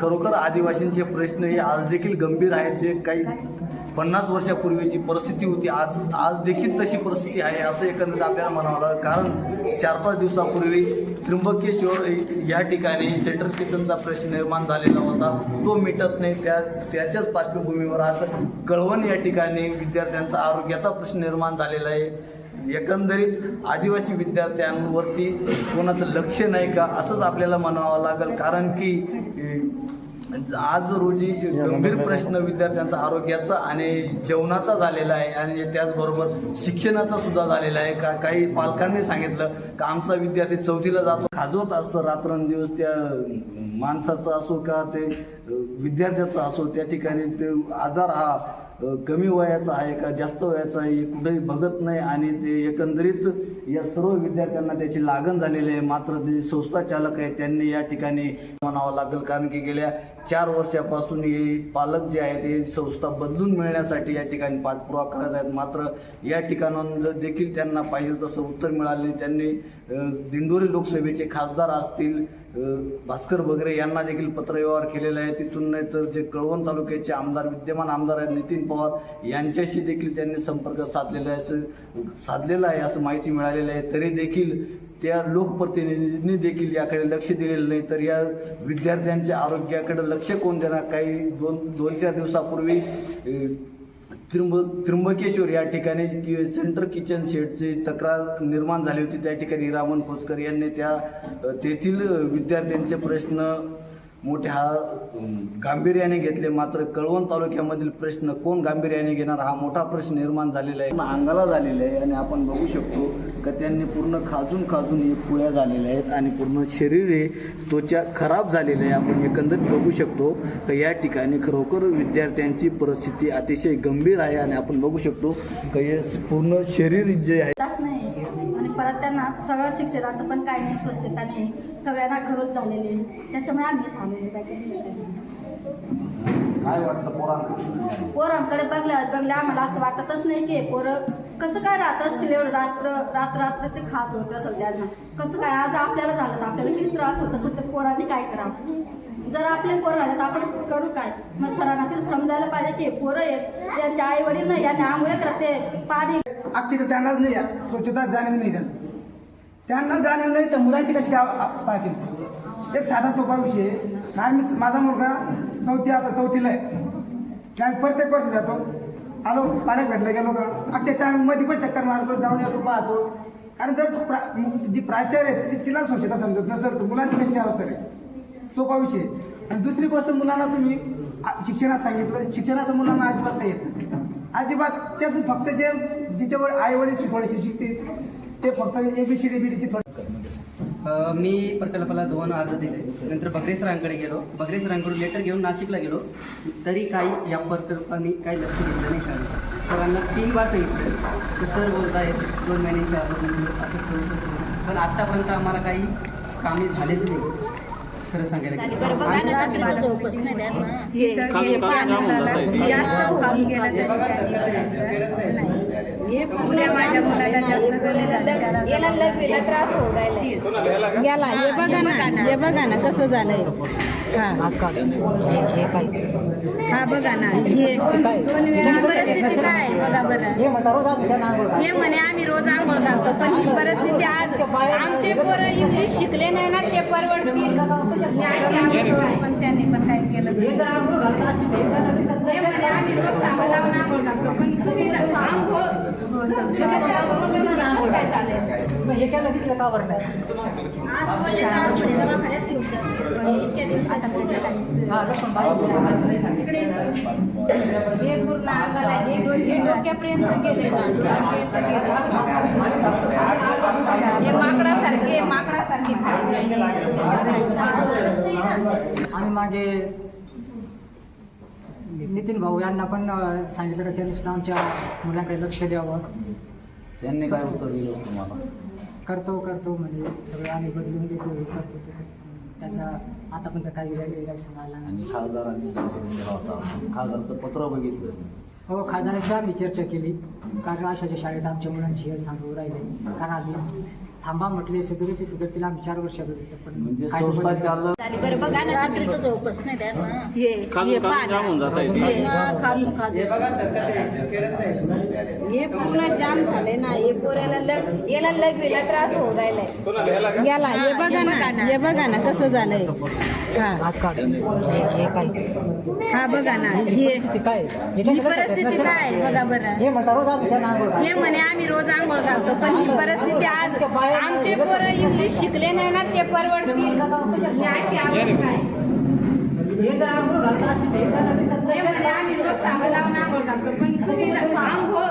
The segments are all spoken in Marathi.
खरोखर आदिवासींचे प्रश्न हे आज देखील गंभीर आहेत जे काही पन्नास वर्षापूर्वीची परिस्थिती होती आज आज देखील तशी परिस्थिती आहे असं एकंदरीत आपल्याला म्हणावं लागेल. कारण चार पाच दिवसापूर्वी त्र्यंबकेश्वर या ठिकाणी सेंटर किचनचा प्रश्न निर्माण झालेला होता. तो मिटत नाही. त्या त्याच्याच पार्श्वभूमीवर आज कळवण या ठिकाणी विद्यार्थ्यांचा आरोग्याचा प्रश्न निर्माण झालेला आहे. एकंदरीत आदिवासी विद्यार्थ्यांवरती कोणाचं लक्ष नाही का असंच आपल्याला म्हणावं लागेल. कारण की आज रोजी गंभीर प्रश्न विद्यार्थ्यांचा आरोग्याचा आणि जेवणाचा झालेला आहे आणि त्याचबरोबर शिक्षणाचा सुद्धा झालेला आहे. का काही पालकांनी सांगितलं का आमचा विद्यार्थी चौथीला जातो. खाजवत असतं रात्रंदिवस त्या माणसाचा असो का ते विद्यार्थ्याचा असो त्या ठिकाणी ते आजार हा कमी वयाचा आहे का जास्त वयाचा आहे कुठेही बघत नाही आणि ते एकंदरीत या सर्व विद्यार्थ्यांना त्याची लागण झालेली आहे. मात्र ते संस्था चालक आहे त्यांनी या ठिकाणी म्हणावं लागेल. कारण की गेल्या चार वर्षापासून हे पालक जे आहेत हे संस्था बदलून मिळण्यासाठी या ठिकाणी पाठपुरावा करत आहेत. मात्र या ठिकाणाहून देखील त्यांना पाहिजे तसं उत्तर मिळाले त्यांनी दिंडोरी लोकसभेचे खासदार असतील भास्कर बगरे यांना देखील पत्रव्यवहार केलेला आहे. तिथून नाही तर जे कळवण तालुक्याचे आमदार विद्यमान आमदार आहेत नितीन पवार यांच्याशी देखील त्यांनी संपर्क साधलेला आहे. असं साधलेला आहे असं माहिती मिळालेली आहे. तरी देखील त्या लोकप्रतिनिधींनी देखील याकडे लक्ष दिलेलं नाही. तर या विद्यार्थ्यांच्या आरोग्याकडे लक्ष कोण देणार? काही दोन दोन चार दिवसापूर्वी त्रिंब त्र्यंबकेश्वर या ठिकाणी सेंटर किचन शेडची तक्रार निर्माण झाली होती. त्या ठिकाणी रामन खोसकर यांनी त्या तेथील विद्यार्थ्यांचे प्रश्न मोठ्या हा गांभीर्याने घेतले. मात्र कळवण तालुक्यामधील प्रश्न कोण गांभीर्याने घेणार? हा मोठा प्रश्न निर्माण झालेला आहे. अंगाला झालेला आहे. आणि आपण बघू शकतो का त्यांनी पूर्ण खाजून खाजून हे पुळ्या झालेल्या आहेत. आणि पूर्ण शरीर हे त्वचा खराब झालेलं आहे. आपण एकंदरीत बघू शकतो का या ठिकाणी खरोखर विद्यार्थ्यांची परिस्थिती अतिशय गंभीर आहे. आणि आपण बघू शकतो का हे पूर्ण शरीर जे आहे परत त्यांना सगळं शिक्षणाचं पण काही नाही स्वच्छता नाही. सगळ्यांना खरंच झालेले आहे. त्याच्यामुळे आम्ही थांबलेलो काय काय वाटतं पोरांना? पोरांकडे बघल्या बघल्या आम्हाला असं वाटतच नाही की पोरं कसं काय राहत असतील एवढं रात्र रात्र रात्रीचे खास होत असेल त्यांना कसं काय आज आपल्याला झालं तर आपल्याला किती त्रास होत असेल तर पोरांनी काय करावं? जर आपले पोरं झाले तर आपण करू काय? मग सरांना ते समजायला पाहिजे की पोरं आहेत त्यांचे आई वडील नाही यांनी आंघोळे करते पाणी अक्षरशः त्यांनाच नाही. स्वच्छता जाणीव नाही त्यांना. त्यांना जाणीव नाही तर मुलांची कशी काय पाहतील एक साधा सोपा विषय आहे. काय मी माझा मुलगा चौथी आता चौथीला आहे. काय प्रत्येक वर्ष जातो. आलो पालक भेटलं गेलो का? अक्षरशः आम्ही मध्ये पण चक्कर मारतो जाऊन येतो पाहतो. कारण जर प्रा- जी प्राचार्य आहे ती- तिला स्वच्छता समजत नसेल तर मुलांची कशी घ्यावं अवस्था आहे? सोपा विषय आहे. आणि दुसरी गोष्ट मुलांना तुम्ही शिक्षणात सांगितलं शिक्षणाचं मुलांना अजिबात नाही येत. अजिबात त्यातून फक्त जे जिच्यावर आईवडील वडील थोडेसे शिकतील ते फक्त एबीसीडी बीडीसी थोडे मी प्रकल्पाला दोन अर्ज दिले. नंतर बगरे सरांकडे गेलो. बगरे सरांकडून लेटर घेऊन नाशिकला गेलो. तरी काही या प्रकल्पाने काही लक्ष दिलं नाही शाळेचं सरांना तीन बार सांगितलं. की सर बोलत आहेत दोन महिने शाळा असं करू तसं करू. पण आत्तापर्यंत आम्हाला काही कामे झालेच नाही. खरं सांगायला माझ्या मुलाला जास्त याला लग्न त्रास होऊ राहिला याला हे बघा ना हे बघा ना. कसं झालंय. हा. हा बघा ना हे ही परिस्थिती काय बघा बरं. हे म्हणे आम्ही रोज आंघोळ घालतो पण ही परिस्थिती आज आमचे पोरं इंग्लिश शिकले नाही ना ते परवडतील. पण त्यांनी पण काय केलं हे म्हणे आम्ही रोज कामाला जाऊन आंघोळ घालतो पण तुम्ही आंघोळ हो, समजा. काय चालेल दिवस आता कुठलं इकडे हे पूर्ण अंगाला हे दोन हे डोक्यापर्यंत गेले ना डोक्यापर्यंत गेले. हे माकडासारखे माकडासारखे आणि माझे नितीन भाऊ यांना पण सांगितलं का त्यांनी सुद्धा आमच्या मुलांकडे लक्ष द्यावं. त्यांनी काय उत्तर दिलं तुम्हाला? करतो करतो म्हणजे सगळं आम्ही बदलून देतो हे करतो ते. त्याचा आतापर्यंत काही इलेक्शन आला नाही आणि खासदारांनी होता खासदारचं पत्र बघितलं. हो खासदारांशी आम्ही चर्चा केली. कारण अशाच्या शाळेत आमच्या मुलांची हेळ सांगू राहिले. कारण आम्ही थांबा म्हटले सुधारित सुधारतील आम्ही चार वर्ष पण म्हणजे काय संस्था बदल- चालक आणि बरं बघा ना रात्रीचं झोपच नाही त्यात ना. ये ये पाहा हे खाजून खाजून हे पूर्ण जाम झाले ना हे पोऱ्याला लग याला लगवीला त्रास होऊ राहिलाय. याला हे बघा ना हे बघा ना कसं झालंय. हा. हात काढ. हे हे काय? हा बघा ना हे परिस्थिती काय ही परिस्थिती काय आहे? बघा बरं हे म्हणता रोज आम्ही त्यांना आंघोळ हे म्हणे आम्ही रोज आंघोळ घालतो. पण ही परिस्थिती आज आमचे पोरं इंग्लिश शिकले नाही ना ते परवडतील. ही अशी आवड काय हे जर आंघोळ घालत असतील तर हे त्यांना दिसत हे म्हणे आम्ही रोज तांबे लावून आंघोळ घालतो. पण तुम्ही ना आंघोळ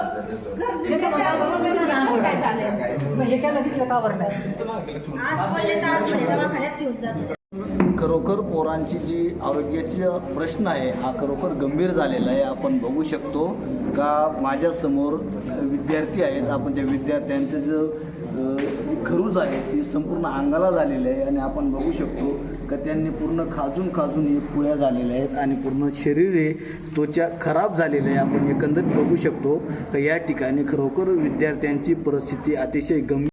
हे तर म्हणतात बरोबर नाही ना आंघोळ काय चालेल? मग हे त्यांना दिसलं का बरं नाही? आज बोलले तर आज म्हणे दवाखान्यात घेऊन जातो खरोखर पोरांची जी आरोग्याची प्रश्न आहे हा खरोखर गंभीर झालेला आहे. आपण बघू शकतो का माझ्यासमोर विद्यार्थी आहेत. आपण त्या विद्यार्थ्यांचं जो खरूज आहे ती संपूर्ण अंगाला झालेली आहे. आणि आपण बघू शकतो का त्यांनी पूर्ण खाजून खाजून हे पुळ्या झालेल्या आहेत आणि पूर्ण शरीर हे त्वचा खराब झालेलं आहे. आपण एकंदरीत बघू शकतो का या ठिकाणी खरोखर विद्यार्थ्यांची परिस्थिती अतिशय गंभीर